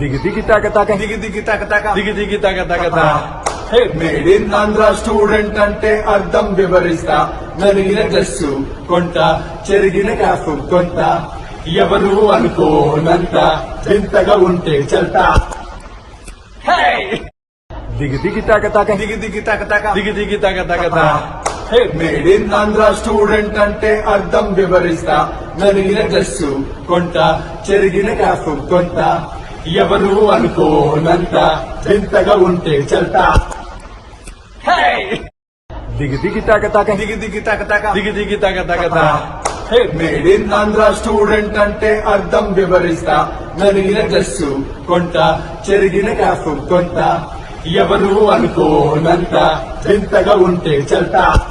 దిగి దిగి తాక తాక దిగి దిగి తక తక దిగి దిగి తాక తాక మేడ్ ఇన్ ఆంధ్ర స్టూడెంట్ అంటే అర్థం వివరిస్తా నలిగిన డ్రెస్సు కొంట చెరిగిన కాసు కొంట ఎవరు అనుకోనంత వింతగా ఉంటే చెల్తా దిగి దిగి తాక తాక దిగి దిగి తక తక దిగి దిగి తాక తాక మేడ్ ఇన్ ఆంధ్ర స్టూడెంట్ అంటే అర్థం వివరిస్తా నలిగిన డ్రెస్సు కొంట చెరిగిన కాసు కొంట ఎవరు అనుకోనంత వింతగా ఉంటే చెల్తా. దిగి దిగి తాక తాక. దిగి దిగి తక తక. దిగి దిగి తాక తాక మేడ్ ఇన్ ఆంధ్ర స్టూడెంట్ అంటే అర్థం వివరిస్తా. నలిగిన డ్రెస్సు కొంట చెరిగిన కాసు కొంట. ఎవరు అనుకోనంత వింతగా ఉంటే చెల్తా.